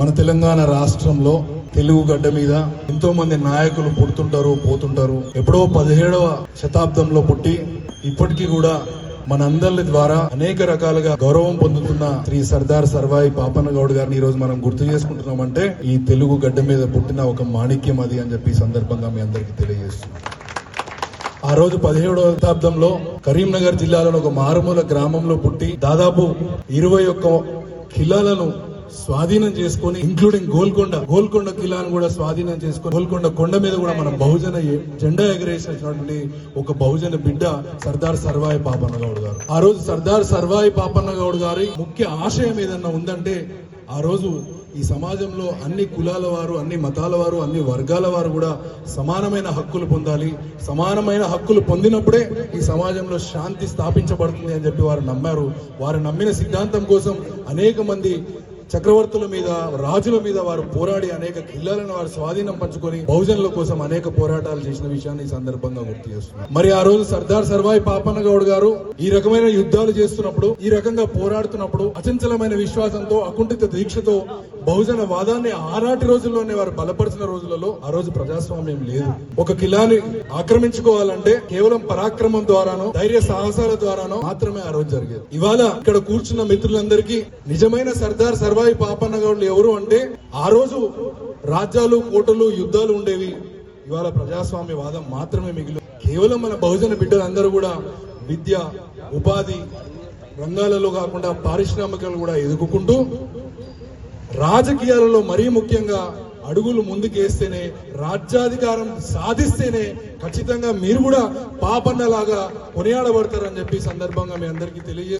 మన తెలంగాణ రాష్ట్రంలో తెలుగు గడ్డ మీద ఎంతో మంది నాయకులు పుడుతుంటారు పోతుంటారు. ఎప్పుడో పదిహేడవ శతాబ్దంలో పుట్టి ఇప్పటికీ కూడా మనందరి ద్వారా అనేక రకాలుగా గౌరవం పొందుతున్న శ్రీ సర్దార్ సర్వాయి పాపన్న గౌడ్ గారిని ఈ రోజు మనం గుర్తు చేసుకుంటున్నామంటే ఈ తెలుగు గడ్డ మీద పుట్టిన ఒక మాణిక్యం అది అని చెప్పి సందర్భంగా మీ అందరికీ తెలియజేస్తున్నాం. ఆ రోజు పదిహేడవ శతాబ్దంలో కరీంనగర్ జిల్లాలో ఒక మారుమూల గ్రామంలో పుట్టి దాదాపు ఇరవై ఒక్క కిలాలను స్వాధీనం చేసుకొని ఇంక్లూడింగ్ గోల్కొండ గోల్కొండ కిలాను కూడా స్వాధీనం చేసుకుని గోల్కొండ కొండ మీద కూడా మనం బహుజన జెండా ఎగరేసినటువంటి ఒక బహుజన బిడ్డ సర్దార్ సర్వాయి పాపన్న గౌడ్ గారు. ఆ రోజు సర్దార్ సర్వాయి పాపన్న గౌడ్ గారి ముఖ్య ఆశయం ఏదన్నా ఉందంటే ఆ రోజు ఈ సమాజంలో అన్ని కులాల వారు అన్ని మతాల వారు అన్ని వర్గాల వారు కూడా సమానమైన హక్కులు పొందాలి. సమానమైన హక్కులు పొందినప్పుడే ఈ సమాజంలో శాంతి స్థాపించబడుతుంది అని చెప్పి వారు నమ్మారు. వారు నమ్మిన సిద్ధాంతం కోసం అనేక మంది చక్రవర్తుల మీద రాజుల మీద వారు పోరాడి అనేక కిల్లాలను వారు స్వాధీనం పంచుకొని బహుజనుల కోసం అనేక పోరాటాలు చేసిన విషయాన్ని ఈ సందర్భంగా గుర్తు చేస్తున్నారు మరి ఆ రోజు సర్దార్ సర్వాయి పాపన్న గౌడ్ గారు ఈ రకమైన యుద్ధాలు చేస్తున్నప్పుడు ఈ రకంగా పోరాడుతున్నప్పుడు అచంచలమైన విశ్వాసంతో అకుంఠిత దీక్షతో బహుజన వాదాన్ని ఆనాటి రోజుల్లోనే వారు బలపరిచిన రోజులలో ఆ రోజు ప్రజాస్వామ్యం లేదు. ఒక కిలాని ఆక్రమించుకోవాలంటే కేవలం పరాక్రమం ద్వారానో ధైర్య సాహసాల ద్వారానో మాత్రమే ఆ రోజు జరిగేది. ఇవాళ ఇక్కడ కూర్చున్న మిత్రులందరికీ నిజమైన సర్దార్ సర్వాయి పాపన్న గౌడ్లు ఎవరు అంటే ఆ రోజు రాజ్యాలు కోటలు యుద్ధాలు ఉండేవి. ఇవాళ ప్రజాస్వామ్య వాదం మాత్రమే మిగిలి కేవలం మన బహుజన బిడ్డలందరూ కూడా విద్య ఉపాధి రంగాలలో కాకుండా పారిశ్రామికలు కూడా ఎదుగుకుంటూ రాజకీయాలలో మరీ ముఖ్యంగా అడుగులు ముందుకేస్తేనే రాజ్యాధికారం సాధిస్తేనే ఖచ్చితంగా మీరు కూడా పాపన్నలాగా కొనియాడబడతారని చెప్పి సందర్భంగా మీ అందరికీ తెలియజే